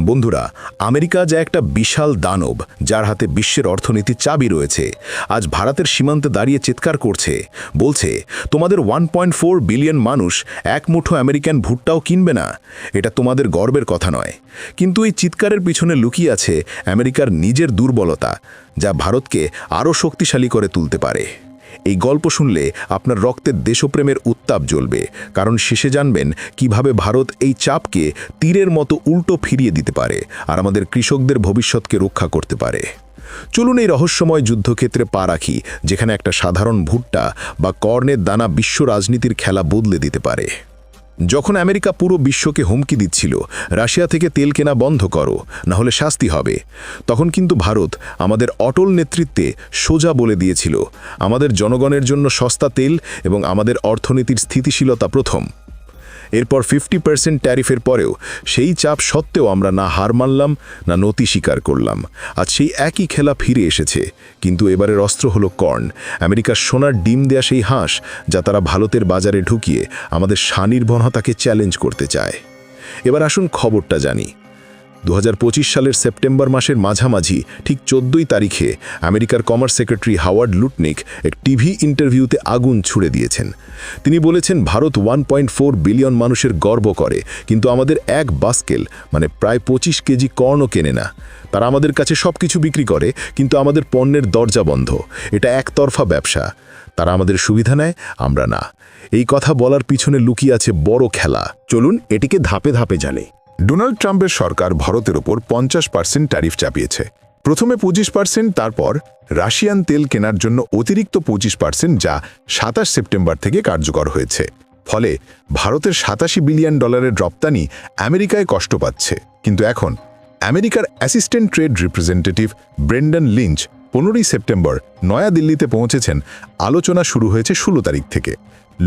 বন্ধুরা, আমেরিকা যা একটা বিশাল দানব, যার হাতে বিশ্বের অর্থনীতির চাবি রয়েছে, আজ ভারতের সীমান্তে দাঁড়িয়ে চিৎকার করছে, বলছে, তোমাদের ওয়ান বিলিয়ন মানুষ এক মুঠো আমেরিকান ভুট্টাও কিনবে না, এটা তোমাদের গর্বের কথা নয়। কিন্তু এই চিৎকারের পিছনে লুকিয়ে আছে আমেরিকার নিজের দুর্বলতা, যা ভারতকে আরও শক্তিশালী করে তুলতে পারে। এই গল্প শুনলে আপনার রক্তের দেশপ্রেমের উত্তাপ জ্বলবে, কারণ শেষে জানবেন কীভাবে ভারত এই চাপকে তীরের মতো উল্টো ফিরিয়ে দিতে পারে আর আমাদের কৃষকদের ভবিষ্যৎকে রক্ষা করতে পারে। চলুন এই রহস্যময় যুদ্ধক্ষেত্রে পা রাখি, যেখানে একটা সাধারণ ভুট্টা বা কর্ণের দানা বিশ্ব রাজনীতির খেলা বদলে দিতে পারে। যখন আমেরিকা পুরো বিশ্বকে হুমকি দিচ্ছিল, রাশিয়া থেকে তেল কেনা বন্ধ করো, না হলে শাস্তি হবে। তখন কিন্তু ভারত আমাদের অটল নেতৃত্বে সোজা বলে দিয়েছিল, আমাদের জনগণের জন্য সস্তা তেল এবং আমাদের অর্থনীতির স্থিতিশীলতা প্রথম। এরপর ফিফটি পার্সেন্ট ট্যারিফের পরেও সেই চাপ সত্ত্বেও আমরা না হার মানলাম, না নতি স্বীকার করলাম। আজ সেই একই খেলা ফিরে এসেছে, কিন্তু এবারের অস্ত্র হলো কর্ন আমেরিকার সোনার ডিম দেয়া সেই হাঁস, যা তারা ভারতের বাজারে ঢুকিয়ে আমাদের স্বনির্ভরতাকে চ্যালেঞ্জ করতে চায়। এবার আসুন খবরটা জানি। দু হাজার পঁচিশ সালের সেপ্টেম্বর মাসের মাঝামাঝি, ঠিক চোদ্দই তারিখে আমেরিকার কমার্স সেক্রেটারি হাওয়ার্ড লুটনিক এক টিভি ইন্টারভিউতে আগুন ছুড়ে দিয়েছেন। তিনি বলেছেন, ভারত ওয়ান বিলিয়ন মানুষের গর্ব করে, কিন্তু আমাদের এক বাস্কেল মানে প্রায় পঁচিশ কেজি কর্ণও কেনে না। তারা আমাদের কাছে সব কিছু বিক্রি করে, কিন্তু আমাদের পণ্যের দরজা বন্ধ। এটা একতরফা ব্যবসা। তারা আমাদের সুবিধা নেয়, আমরা না। এই কথা বলার পিছনে লুকিয়ে আছে বড় খেলা। চলুন, এটিকে ধাপে ধাপে জানে। ডোনাল্ড ট্রাম্পের সরকার ভারতের ওপর পঞ্চাশ পার্সেন্ট ট্যারিফ চাপিয়েছে। প্রথমে পঁচিশ পার্সেন্ট, তারপর রাশিয়ান তেল কেনার জন্য অতিরিক্ত পঁচিশ পার্সেন্ট যা সাতাশ সেপ্টেম্বর থেকে কার্যকর হয়েছে। ফলে ভারতের সাতাশি বিলিয়ন ডলারের রপ্তানি আমেরিকায় কষ্ট পাচ্ছে। কিন্তু এখন আমেরিকার assistant trade representative Brendan Lynch পনেরোই সেপ্টেম্বর নয়াদিল্লিতে পৌঁছেছেন। আলোচনা শুরু হয়েছে ষোলো তারিখ থেকে।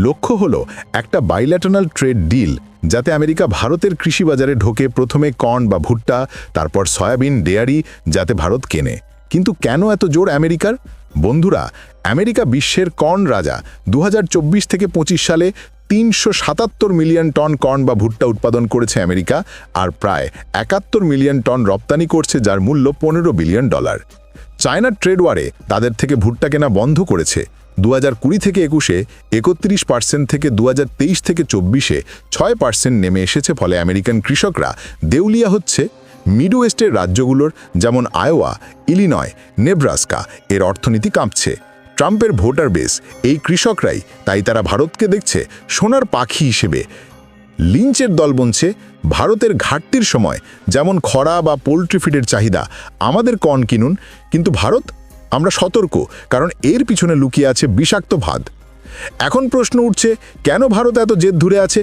লক্ষ্য হল একটা বাইল্যাটারাল ট্রেড ডিল যাতে আমেরিকা ভারতের কৃষি বাজারে ঢোকে প্রথমে কর্ন বা ভুট্টা, তারপর সয়াবিন, ডেয়ারি, যাতে ভারত কেনে। কিন্তু কেন এত জোর আমেরিকার? বন্ধুরা, আমেরিকা বিশ্বের কর্ন রাজা দু হাজার চব্বিশ থেকে ২৫ সালে তিনশো সাতাত্তর মিলিয়ন টন কর্ন বা ভুট্টা উৎপাদন করেছে আমেরিকা আর প্রায় একাত্তর মিলিয়ন টন রপ্তানি করছে যার মূল্য পনেরো বিলিয়ন ডলার। চায়নার ট্রেড ওয়ারে তাদের থেকে ভুট্টা কেনা বন্ধ করেছে। দু কুড়ি থেকে একুশে একত্রিশ পার্সেন্ট থেকে দু হাজার তেইশ থেকে চব্বিশে ছয় পার্সেন্ট নেমে এসেছে, ফলে আমেরিকান কৃষকরা দেউলিয়া হচ্ছে মিড ওয়েস্টের রাজ্যগুলোর, যেমন আয়োয়া, ইলিনয়, নেব্রাস্কা, এর অর্থনীতি কাঁপছে। ট্রাম্পের ভোটার বেস, এই কৃষকরাই, তাই তারা ভারতকে দেখছে সোনার পাখি হিসেবে। লিঞ্চের দল বলছে ভারতের ঘাটতির সময়, যেমন খরা বা পোলট্রি ফিডের চাহিদা, আমাদের কন কিনুন, কিন্তু ভারত আমরা সতর্ক কারণ এর পিছনে লুকিয়ে আছে বিষাক্ত ভাদ। এখন প্রশ্ন উঠছে কেন ভারত এত জেদ ধরে আছে?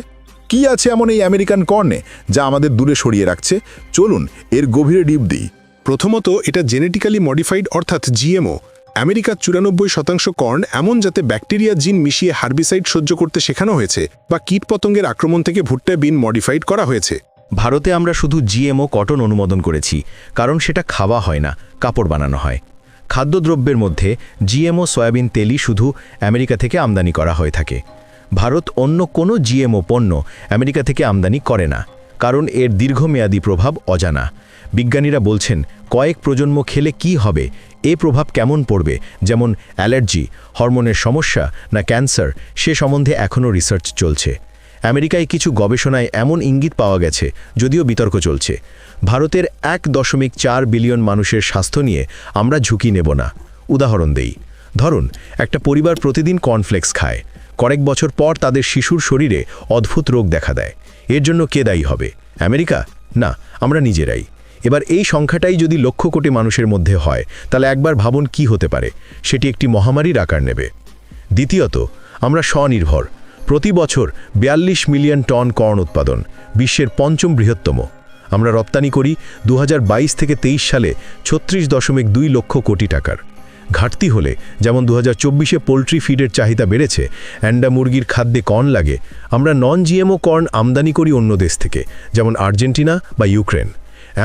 কি আছে এমন এই আমেরিকান কর্নে যা আমাদের দূরে সরিয়ে রাখছে? চলুন এর গভীরে ডিপ দিই। প্রথমত এটা জেনেটিক্যালি মডিফাইড অর্থাৎ জিএমও। আমেরিকার চুরানব্বই শতাংশ কর্ন এমন যাতে ব্যাকটেরিয়া জিন মিশিয়ে হার্বিসাইড সহ্য করতে শেখানো হয়েছে বা কীটপতঙ্গের আক্রমণ থেকে ভুট্টা বিন মডিফাইড করা হয়েছে। ভারতে আমরা শুধু জিএমও কটন অনুমোদন করেছি কারণ সেটা খাওয়া হয় না কাপড় বানানো হয়। খাদ্যদ্রব্যের মধ্যে জিএমও সয়াবিন তেলই শুধু আমেরিকা থেকে আমদানি করা হয়ে থাকে। ভারত অন্য কোনো জিএমও পণ্য আমেরিকা থেকে আমদানি করে না, কারণ এর দীর্ঘমেয়াদী প্রভাব অজানা। বিজ্ঞানীরা বলছেন, কয়েক প্রজন্ম খেলে কি হবে? এ প্রভাব কেমন পড়বে? যেমন অ্যালার্জি, হরমোনের সমস্যা না ক্যান্সার, সে সম্বন্ধে এখনও রিসার্চ চলছে। আমেরিকায় কিছু গবেষণায় এমন ইঙ্গিত পাওয়া গেছে, যদিও বিতর্ক চলছে। ভারতের এক দশমিক চার বিলিয়ন মানুষের স্বাস্থ্য নিয়ে আমরা ঝুঁকি নেব না। উদাহরণ দেই। ধরুন, একটা পরিবার প্রতিদিন কর্নফ্লেক্স খায়। কয়েক বছর পর তাদের শিশুর শরীরে অদ্ভুত রোগ দেখা দেয়। এর জন্য কে দায়ী হবে? আমেরিকা? না, আমরা নিজেরাই। এবার এই সংখ্যাটাই যদি লক্ষ কোটি মানুষের মধ্যে হয়, তাহলে একবার ভাবুন কি হতে পারে। সেটি একটি মহামারীর আকার নেবে। দ্বিতীয়ত, আমরা স্বনির্ভর। প্রতি বছর বিয়াল্লিশ মিলিয়ন টন কর্ন উৎপাদন, বিশ্বের পঞ্চম বৃহত্তম। আমরা রপ্তানি করি দু হাজার বাইশ থেকে তেইশ সালে ছত্রিশ দশমিক দুই লক্ষ কোটি টাকার। ঘাটতি হলে যেমন দু হাজার চব্বিশে পোলট্রি ফিডের চাহিদা বেড়েছে, অ্যান্ডা মুরগির খাদ্যে কর্ন লাগে, আমরা নন জিএমও কর্ন আমদানি করি অন্য দেশ থেকে, যেমন আর্জেন্টিনা বা ইউক্রেন।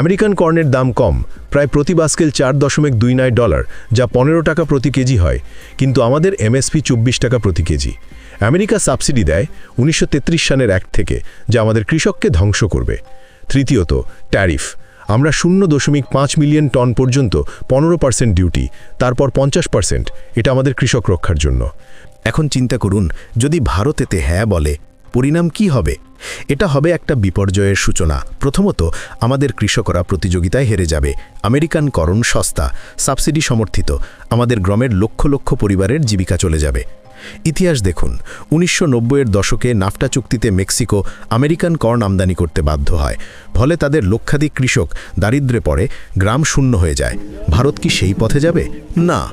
আমেরিকান কর্নের দাম কম, প্রায় প্রতি বাস্কেল চার দশমিক দুই নয় ডলার, যা পনেরো টাকা প্রতি কেজি হয়, কিন্তু আমাদের এমএসপি চব্বিশ টাকা প্রতি কেজি। আমেরিকা সাবসিডি দেয় উনিশশো তেত্রিশ সালের অ্যাক্ট থেকে, যা আমাদের কৃষককে ধ্বংস করবে। তৃতীয়ত, ট্যারিফ। আমরা শূন্য দশমিক পাঁচ মিলিয়ন টন পর্যন্ত পনেরো পার্সেন্ট ডিউটি, তারপর পঞ্চাশ পার্সেন্ট, এটা আমাদের কৃষক রক্ষার জন্য। এখন চিন্তা করুন, যদি ভারত এতে হ্যাঁ বলে, পরিণাম কি হবে? এটা হবে একটা বিপর্যয়ের সূচনা। প্রথমত, আমাদের কৃষকরা প্রতিযোগিতায় হেরে যাবে। আমেরিকান করণ সস্তা, সাবসিডি সমর্থিত, আমাদের গ্রামের লক্ষ লক্ষ পরিবারের জীবিকা চলে যাবে। ইতিহাস দেখুন, উনিশশো এর দশকে নাফটা চুক্তিতে মেক্সিকো আমেরিকান কর্ন আমদানি করতে বাধ্য হয়। ফলে তাদের লক্ষাধিক কৃষক দারিদ্রে পড়ে, গ্রাম শূন্য হয়ে যায়। ভারত কি সেই পথে যাবে? না।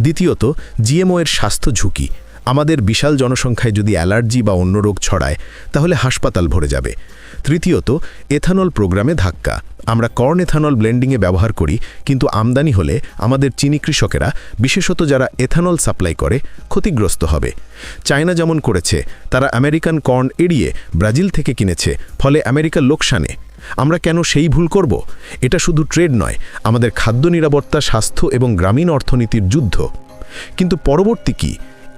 দ্বিতীয়ত, জিএমও এর স্বাস্থ্য ঝুঁকি। আমাদের বিশাল জনসংখ্যায় যদি অ্যালার্জি বা অন্য রোগ ছড়ায়, তাহলে হাসপাতাল ভরে যাবে। তৃতীয়ত, এথানল প্রোগ্রামে ধাক্কা। আমরা কর্ন এথানল ব্লেন্ডিংয়ে ব্যবহার করি, কিন্তু আমদানি হলে আমাদের চিনি কৃষকেরা, বিশেষত যারা এথানল সাপ্লাই করে, ক্ষতিগ্রস্ত হবে। চায়না যেমন করেছে, তারা আমেরিকান কর্ন এড়িয়ে ব্রাজিল থেকে কিনেছে, ফলে আমেরিকার লোকসানে। আমরা কেন সেই ভুল করব? এটা শুধু ট্রেড নয়, আমাদের খাদ্য নিরাপত্তা, স্বাস্থ্য এবং গ্রামীণ অর্থনীতির যুদ্ধ। কিন্তু পরবর্তী কি?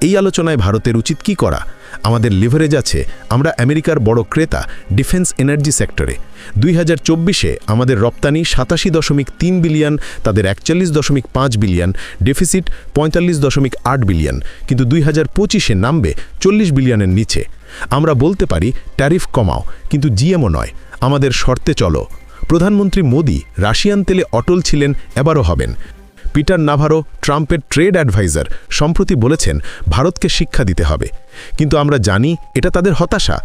এই আলোচনায় ভারতের উচিত কি করা? আমাদের লিভারেজ আছে। আমরা আমেরিকার বড় ক্রেতা ডিফেন্স এনার্জি সেক্টরে দুই হাজার চব্বিশে আমাদের রপ্তানি সাতাশি দশমিক তিন বিলিয়ন, তাদের একচল্লিশ দশমিক পাঁচ বিলিয়ন ডেফিসিট পঁয়তাল্লিশ দশমিক আট বিলিয়ন। কিন্তু দুই হাজার পঁচিশে নামবে চল্লিশ বিলিয়নের নিচে। আমরা বলতে পারি ট্যারিফ কমাও, কিন্তু জিএমও নয়। আমাদের শর্তে চলো। প্রধানমন্ত্রী মোদি রাশিয়ান তেলে অটল ছিলেন, এবারও হবেন। পিটার নাভারো ট্রাম্পের ট্রেড অ্যাডভাইজার সম্প্রতি বলেছেন ভারতকে শিক্ষা দিতে হবে। কিন্তু আমরা জানি এটা তাদের হতাশা।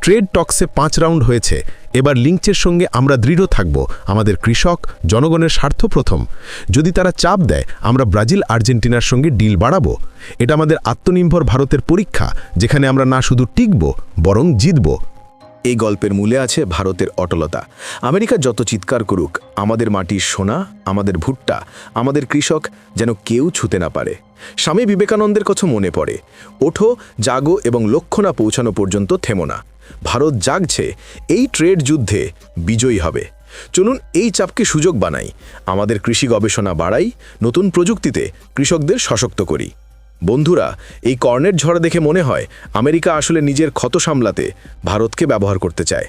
ট্রেড টক্সে পাঁচ রাউন্ড হয়েছে। এবার লিঙ্কচের সঙ্গে আমরা দৃঢ় থাকব। আমাদের কৃষক, জনগণের স্বার্থ প্রথম। যদি তারা চাপ দেয়, আমরা ব্রাজিল, আর্জেন্টিনার সঙ্গে ডিল বাড়াবো। এটা আমাদের আত্মনির্ভর ভারতের পরীক্ষা, যেখানে আমরা না শুধু টিকব, বরং জিতব। এই গল্পের মূলে আছে ভারতের অটলতা। আমেরিকা যত চিৎকার করুক, আমাদের মাটির সোনা, আমাদের ভুট্টা, আমাদের কৃষক যেন কেউ ছুতে না পারে। স্বামী বিবেকানন্দের কথা মনে পড়ে, ওঠো, জাগো এবং লক্ষ্য না পৌঁছানো পর্যন্ত থেমো না। ভারত জাগছে, এই ট্রেড যুদ্ধে বিজয়ী হবে। চলুন এই চাপকে সুযোগ বানাই, আমাদের কৃষি গবেষণা বাড়াই, নতুন প্রযুক্তিতে কৃষকদের সশক্ত করি। বন্ধুরা, এই কর্নের ঝড় দেখে মনে হয় আমেরিকা আসলে নিজের ক্ষত সামলাতে ভারতকে ব্যবহার করতে চায়।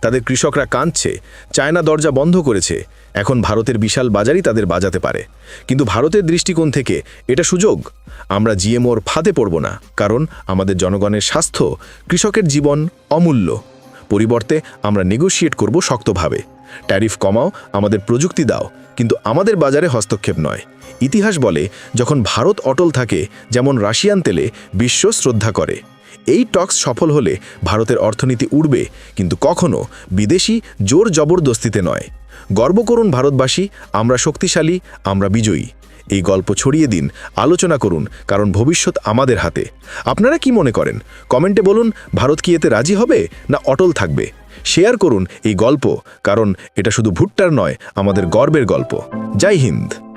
তাদের কৃষকরা কাঁদছে, চায়না দরজা বন্ধ করেছে, এখন ভারতের বিশাল বাজারই তাদের বাজাতে পারে। কিন্তু ভারতের দৃষ্টিকোণ থেকে এটা সুযোগ? আমরা জিএমওর ফাঁদে পড়ব না, কারণ আমাদের জনগণের স্বাস্থ্য কৃষকের জীবন অমূল্য। পরিবর্তে আমরা নেগোশিয়েট করব শক্তভাবে। ট্যারিফ কমাও, আমাদের প্রযুক্তি দাও। কিন্তু আমাদের বাজারে হস্তক্ষেপ নয়। ইতিহাস বলে, যখন ভারত অটল থাকে, যেমন রাশিয়ান তেলে, বিশ্ব শ্রদ্ধা করে। এই টক্স সফল হলে ভারতের অর্থনীতি উড়বে, কিন্তু কখনো বিদেশি জোর জবরদস্তিতে নয়। গর্ব করুন ভারতবাসী, আমরা শক্তিশালী, আমরা বিজয়ী। এই গল্প ছড়িয়ে দিন, আলোচনা করুন, কারণ ভবিষ্যৎ আমাদের হাতে। আপনারা কি মনে করেন? কমেন্টে বলুন, ভারত কি এতে রাজি হবে, না অটল থাকবে? শেয়ার করুন এই গল্প কারণ এটা শুধু ভুট্টার নয় আমাদের গর্বের গল্প। জয় হিন্দ।